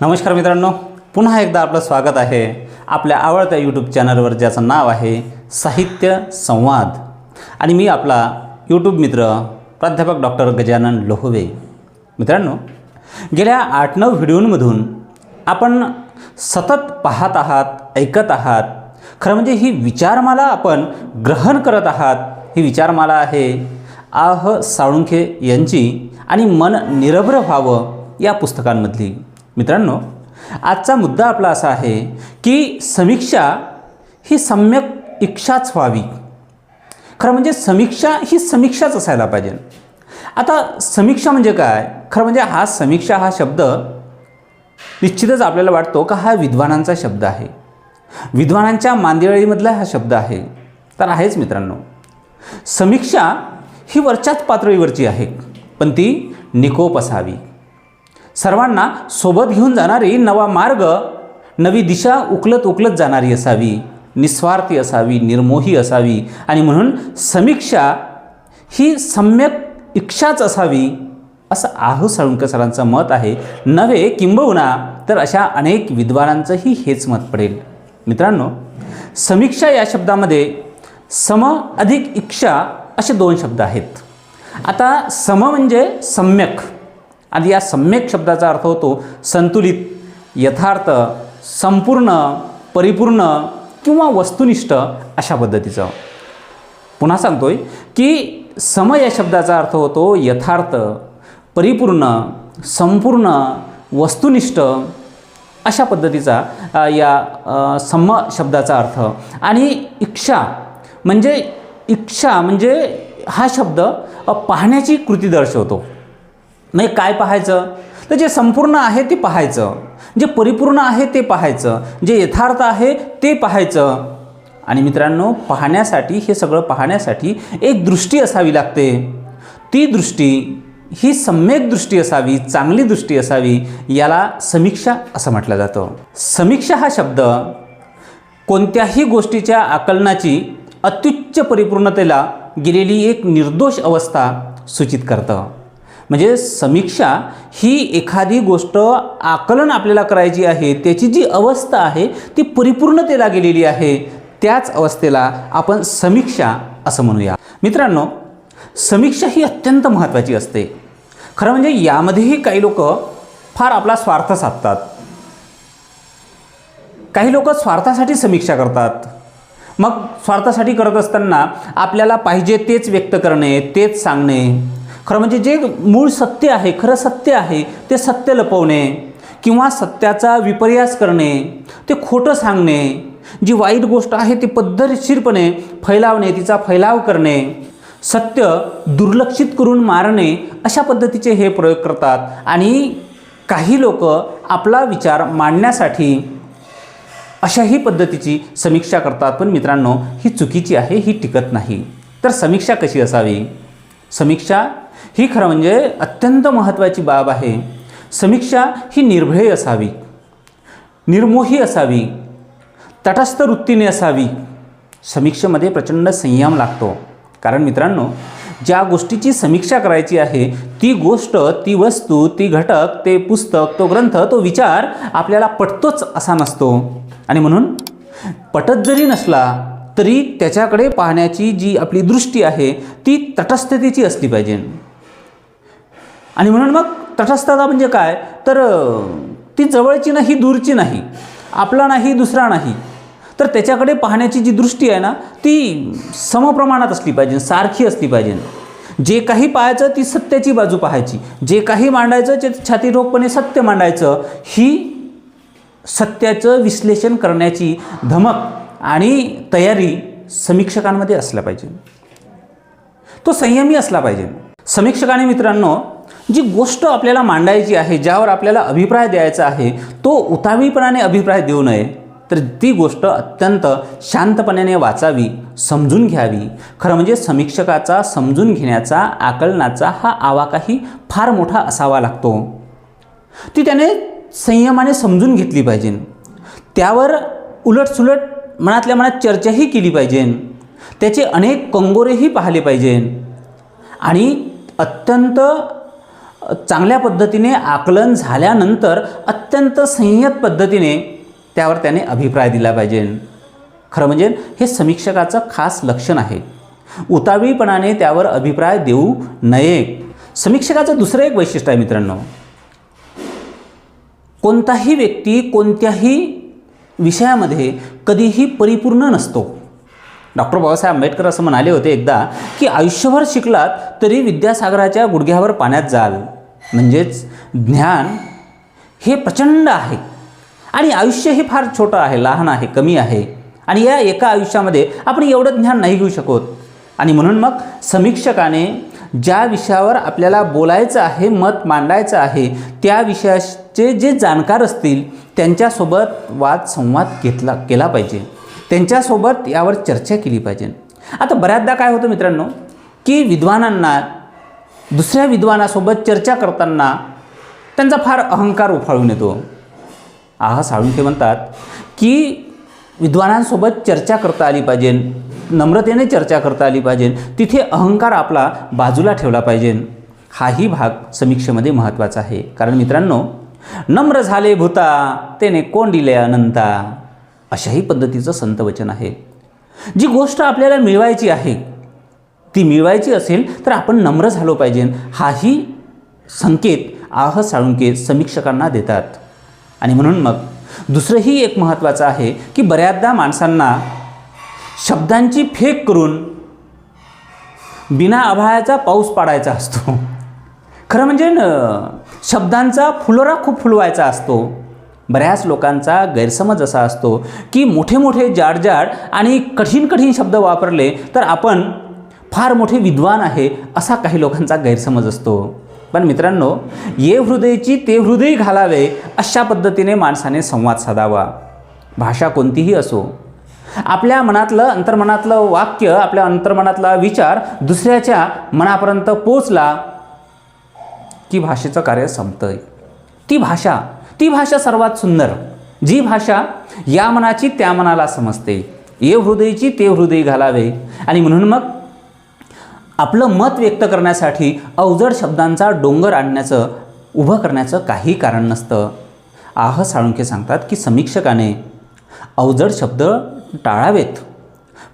नमस्कार मित्रांनो पुन्हा एकदा आपलं स्वागत आहे आपल्या आवडत्या यूट्यूब चॅनलवर ज्याचं नाव आहे साहित्य संवाद. आणि मी आपला यूट्यूब मित्र प्राध्यापक डॉक्टर गजानन लोहवे. मित्रांनो गेल्या आठ नऊ व्हिडिओंमधून आपण सतत पाहत आहात ऐकत आहात. खरं म्हणजे ही विचारमाला आपण ग्रहण करत आहात. ही विचारमाला आहे आह साळुंखे यांची आणि मन निरभ्र व्हावं या पुस्तकांमधली. मित्रांनो आजचा मुद्दा आपला असा आहे की समीक्षा ही सम्यक इच्छाच व्हावी. खरं म्हणजे समीक्षा ही समीक्षाच असायला पाहिजे. आता समीक्षा म्हणजे काय? खरं म्हणजे हा समीक्षा हा शब्द निश्चितच आपल्याला वाटतो का हा विद्वानांचा शब्द आहे. विद्वानांच्या मांदियाळीमधला हा शब्द आहे. तर आहेच मित्रांनो. समीक्षा ही वरच्याच पातळीवरची आहे पण ती निकोप असावी. सर्वांना सोबत घेऊन जाणारी नवा मार्ग नवी दिशा उकलत उकलत जाणारी असावी निस्वार्थी असावी निर्मोही असावी आणि म्हणून समीक्षा ही सम्यक इच्छाच असावी असं आहू साळुंकर सरांचं मत आहे. नव्हे किंबहुना तर अशा अनेक विद्वानांचंही हेच मत पडेल. मित्रांनो समीक्षा या शब्दामध्ये सम अधिक इच्छा असे दोन शब्द आहेत. आता सम म्हणजे सम्यक. आणि या सम्यक शब्दाचा अर्थ होतो संतुलित यथार्थ संपूर्ण परिपूर्ण किंवा वस्तुनिष्ठ अशा पद्धतीचं. पुन्हा सांगतोय की सम या शब्दाचा अर्थ होतो यथार्थ परिपूर्ण संपूर्ण वस्तुनिष्ठ अशा पद्धतीचा या सम शब्दाचा अर्थ. आणि इच्छा म्हणजे इच्छा म्हणजे हा शब्द पाहण्याची कृती दर्शवतो. म्हणजे काय पाहायचं? तर जे संपूर्ण आहे ते पाहायचं. जे परिपूर्ण आहे ते पाहायचं. जे यथार्थ आहे ते पाहायचं. आणि मित्रांनो पाहण्यासाठी हे सगळं पाहण्यासाठी एक दृष्टी असावी लागते. ती दृष्टी ही सम्यक दृष्टी असावी चांगली दृष्टी असावी याला समीक्षा असं म्हटलं जातं. समीक्षा हा शब्द कोणत्याही गोष्टीच्या आकलनाची अत्युच्च परिपूर्णतेला गेलेली एक निर्दोष अवस्था सूचित करतं. म्हणजे समीक्षा ही एखादी गोष्ट आकलन आपल्याला करायची आहे त्याची जी अवस्था आहे ती परिपूर्णतेला गेलेली आहे त्याच अवस्थेला आपण समीक्षा असं म्हणूया. मित्रांनो समीक्षा ही अत्यंत महत्त्वाची असते. खरं म्हणजे यामध्येही काही लोक फार आपला स्वार्थ साधतात. काही लोक स्वार्थासाठी समीक्षा करतात. मग स्वार्थासाठी करत असताना आपल्याला पाहिजे तेच व्यक्त करणे तेच सांगणे खरं म्हणजे जे मूळ सत्य आहे खरं सत्य आहे ते सत्य लपवणे किंवा सत्याचा विपर्यास करणे ते खोटं सांगणे जी वाईट गोष्ट आहे ती पद्धतशीरपणे फैलावणे तिचा फैलाव करणे सत्य दुर्लक्षित करून मारणे अशा पद्धतीचे हे प्रयोग करतात. आणि काही लोक आपला विचार मांडण्यासाठी अशाही पद्धतीची समीक्षा करतात. पण मित्रांनो ही चुकीची आहे ही टिकत नाही. तर समीक्षा कशी असावी? समीक्षा ही खरं म्हणजे अत्यंत महत्त्वाची बाब आहे. समीक्षा ही निर्भय असावी. निर्मोही असावी. तटस्थ वृत्तीने असावी. समीक्षेमध्ये प्रचंड संयम लागतो. कारण मित्रांनो ज्या गोष्टीची समीक्षा करायची आहे ती गोष्ट ती वस्तू ती घटक ते पुस्तक तो ग्रंथ तो विचार आपल्याला पटतोच असा नसतो. आणि म्हणून पटत जरी नसला तरी त्याच्याकडे पाहण्याची जी आपली दृष्टी आहे ती तटस्थतेची असली पाहिजे. आणि म्हणून मग तटस्थता म्हणजे काय? तर ती जवळची नाही दूरची नाही. आपला नाही दुसरा नाही. तर त्याच्याकडे पाहण्याची जी दृष्टी आहे ना ती समप्रमाणात असली पाहिजे सारखी असली पाहिजे. जे काही पाहायचं ती सत्याची बाजू पाहायची. जे काही मांडायचं ते छातीरोगपणे सत्य मांडायचं. ही सत्याचं विश्लेषण करण्याची धमक आणि तयारी समीक्षकांमध्ये असल्या पाहिजे. तो संयमी असला पाहिजे. समीक्षकाने मित्रांनो जी गोष्ट आपल्याला मांडायची आहे ज्यावर आपल्याला अभिप्राय द्यायचा आहे तो उतावीपणाने अभिप्राय देऊ नये तर ती गोष्ट अत्यंत शांतपणाने वाचावी समजून घ्यावी. खरं म्हणजे समीक्षकाचा समजून घेण्याचा आकलनाचा हा आवाकाही फार मोठा असावा लागतो. ती त्याने संयमाने समजून घेतली पाहिजे. त्यावर उलटसुलट मनातल्या मनात चर्चाही केली पाहिजे. त्याचे अनेक कंगोरेही पाहिले पाहिजे. आणि अत्यंत चांगल्या पद्धतीने आकलन झाल्यानंतर अत्यंत संयत पद्धतीने त्यावर त्याने अभिप्राय दिला पाहिजे. खरं म्हणजे हे समीक्षकाचं खास लक्षण आहे. उतावीपणाने त्यावर अभिप्राय देऊ नये. समीक्षकाचं दुसरं एक वैशिष्ट्य आहे मित्रांनो. कोणताही व्यक्ती कोणत्याही विषयामध्ये कधीही परिपूर्ण नसतो. डॉक्टर बाबासाहेब आंबेडकर असं म्हणाले होते एकदा की आयुष्यभर शिकलात तरी विद्यासागराच्या गुडघ्यावर पाण्यात जाल. म्हणजेच ज्ञान हे प्रचंड आहे. आणि आयुष्य हे फार छोटं आहे लहान आहे कमी आहे. आणि या एका आयुष्यामध्ये आपण एवढं ज्ञान नाही घेऊ शकत. आणि म्हणून मग समीक्षकाने ज्या विषयावर आपल्याला बोलायचं आहे मत मांडायचं आहे त्या विषयाचे जे जाणकार असतील त्यांच्यासोबत वाद संवाद घेतला केला पाहिजे. त्यांच्यासोबत यावर चर्चा केली पाहिजे. आता बऱ्याचदा काय होतं मित्रांनो की विद्वानांना दुसऱ्या विद्वानासोबत चर्चा करताना त्यांचा फार अहंकार उफाळून येतो. आहा साळुंखे म्हणतात की विद्वानांसोबत चर्चा करता आली पाहिजे नम्रतेने चर्चा करता आली पाहिजे तिथे अहंकार आपला बाजूला ठेवला पाहिजे. हाही भाग समीक्षेमध्ये महत्त्वाचा आहे. कारण मित्रांनो नम्र झाले भूता तेने दिले अनंता? अशाही पद्धतीचं संतवचन आहे. जी गोष्ट आपल्याला मिळवायची आहे ती मिळवायची असेल तर आपण नम्र झालो पाहिजे. हाही संकेत आह साळुंके समीक्षकांना देतात. आणि म्हणून मग दुसरंही एक महत्त्वाचं आहे की बऱ्याचदा माणसांना शब्दांची फेक करून बिना अभायाचा पाऊस पाडायचा असतो. खरं म्हणजे न शब्दांचा फुलोरा खूप फुलवायचा असतो. बऱ्याच लोकांचा गैरसमज असा असतो की मोठे मोठे जाड जाड आणि कठीण कठीण शब्द वापरले तर आपण फार मोठे विद्वान आहे असा काही लोकांचा गैरसमज असतो. पण मित्रांनो ये हृदयची ते हृदय घालावे अशा पद्धतीने माणसाने संवाद साधावा. भाषा कोणतीही असो. आपल्या मनातलं अंतर्मनातलं वाक्य आपल्या अंतर्मनातला विचार दुसऱ्याच्या मनापर्यंत पोचला की भाषेचं कार्य संपतं ती भाषा ती भाषा सर्वात सुंदर. जी भाषा या मनाची त्या मनाला समजते. ये हृदयची ते हृदय घालावे. आणि म्हणून मग आपलं मत व्यक्त करण्यासाठी अवजड शब्दांचा डोंगर आणण्याचं उभं करण्याचं काही कारण नसतं. आह साळुंखे सांगतात की समीक्षकाने अवजड शब्द टाळावेत.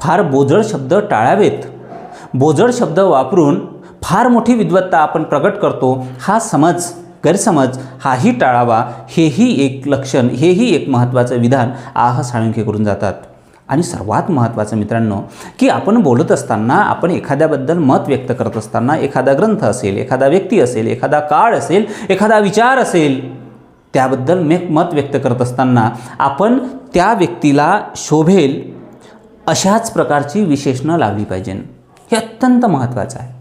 फार बोजड शब्द टाळावेत. बोजड शब्द वापरून फार मोठी विद्वत्ता आपण प्रकट करतो हा समज गैरसमज हाही टाळावा हेही एक लक्षण हेही एक महत्त्वाचं विधान आह साळुंखे करून जातात. आणि सर्वात महत्त्वाचं मित्रांनो की आपण बोलत असताना आपण एखाद्याबद्दल मत व्यक्त करत असताना एखादा ग्रंथ असेल एखादा व्यक्ती असेल एखादा काळ असेल एखादा विचार असेल त्याबद्दल मे मत व्यक्त करत असताना आपण त्या व्यक्तीला शोभेल अशाच प्रकारची विशेषणं लावली पाहिजे. हे अत्यंत महत्त्वाचं आहे.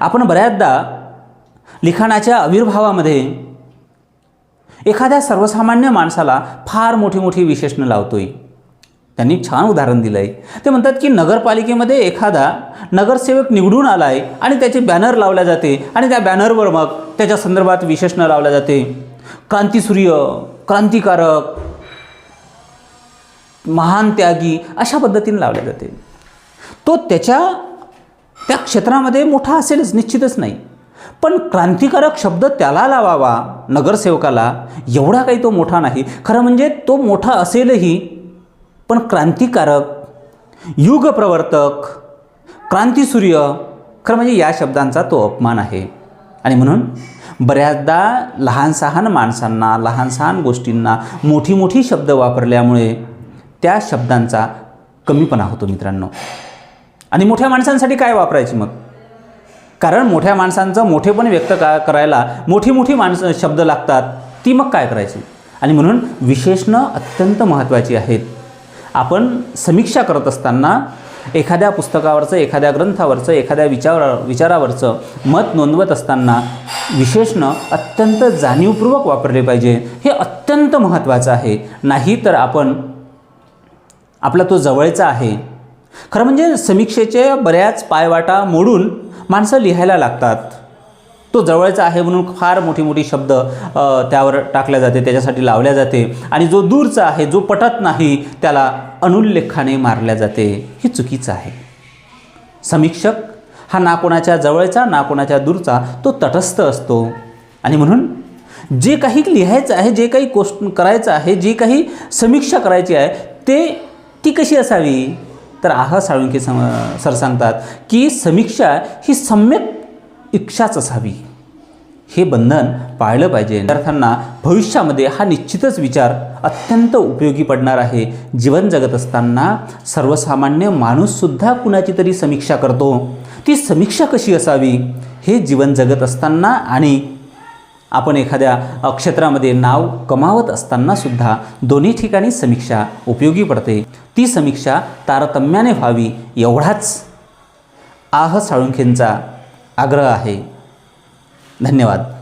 आपण बऱ्याचदा लिखाणाच्या आविर्भावामध्ये एखाद्या सर्वसामान्य माणसाला फार मोठी मोठी विशेषणं लावतोय. त्यांनी छान उदाहरण दिलं आहे ते म्हणतात की नगरपालिकेमध्ये एखादा नगरसेवक निवडून आला आहे आणि त्याचे बॅनर लावल्या जाते आणि त्या बॅनरवर मग त्याच्या संदर्भात विशेषणं लावल्या जाते. क्रांतिसूर्य क्रांतिकारक महान त्यागी अशा पद्धतीने लावल्या जाते. तो त्याच्या त्या क्षेत्रामध्ये मोठा असेलच निश्चितच नाही. पण क्रांतिकारक शब्द त्याला लावावा नगरसेवकाला एवढा काही तो मोठा नाही. खरं म्हणजे तो मोठा असेलही पण क्रांतिकारक युगप्रवर्तक क्रांतिसूर्य खरं म्हणजे या शब्दांचा तो अपमान आहे. आणि म्हणून बऱ्याचदा लहान सहान माणसांना लहान सहान गोष्टींना मोठी मोठी शब्द वापरल्यामुळे त्या शब्दांचा कमीपणा होतो मित्रांनो. आणि मोठ्या माणसांसाठी काय वापरायची मग? कारण मोठ्या माणसांचं मोठेपण व्यक्त का करायला मोठी मोठी माणसं शब्द लागतात ती मग काय करायची? आणि म्हणून विशेषणं अत्यंत महत्त्वाची आहेत. आपण समीक्षा करत असताना एखाद्या पुस्तकावरचं एखाद्या ग्रंथावरचं एखाद्या विचार विचारावरचं मत नोंदवत असताना विशेषणं अत्यंत जाणीवपूर्वक वापरले पाहिजे. हे अत्यंत महत्त्वाचं आहे. नाही तर आपण आपला तो जवळचा आहे. खरं म्हणजे समीक्षेचे बऱ्याच पायवाटा मोडून माणसं लिहायला लागतात. तो जवळचा आहे म्हणून फार मोठी मोठी शब्द त्यावर टाकल्या जाते त्याच्यासाठी लावल्या जाते. आणि जो दूरचा आहे जो पटत नाही त्याला अनुल्लेखाने मारल्या जाते. हे चुकीचं आहे. समीक्षक हा ना कोणाच्या जवळचा ना कोणाच्या दूरचा तो तटस्थ असतो. आणि म्हणून जे काही लिहायचं आहे जे काही कोस्ट करायचं आहे जे काही समीक्षा करायची आहे ते ती कशी असावी? तर आह साळुंके सम सर सांगतात की समीक्षा ही सम्यक इच्छाच असावी. हे बंधन पाळलं पाहिजे. विद्यार्थ्यांना भविष्यामध्ये हा निश्चितच विचार अत्यंत उपयोगी पडणार आहे. जीवन जगत असताना सर्वसामान्य माणूससुद्धा कुणाची तरी समीक्षा करतो. ती समीक्षा कशी असावी? हे जीवन जगत असताना आणि आपण एखाद्या क्षेत्रामध्ये नाव कमावत असतानासुद्धा दोन्ही ठिकाणी समीक्षा उपयोगी पडते. ती समीक्षा तारतम्याने व्हावी. एवढाच आह साळुंखेंचा आग्रह आहे. धन्यवाद.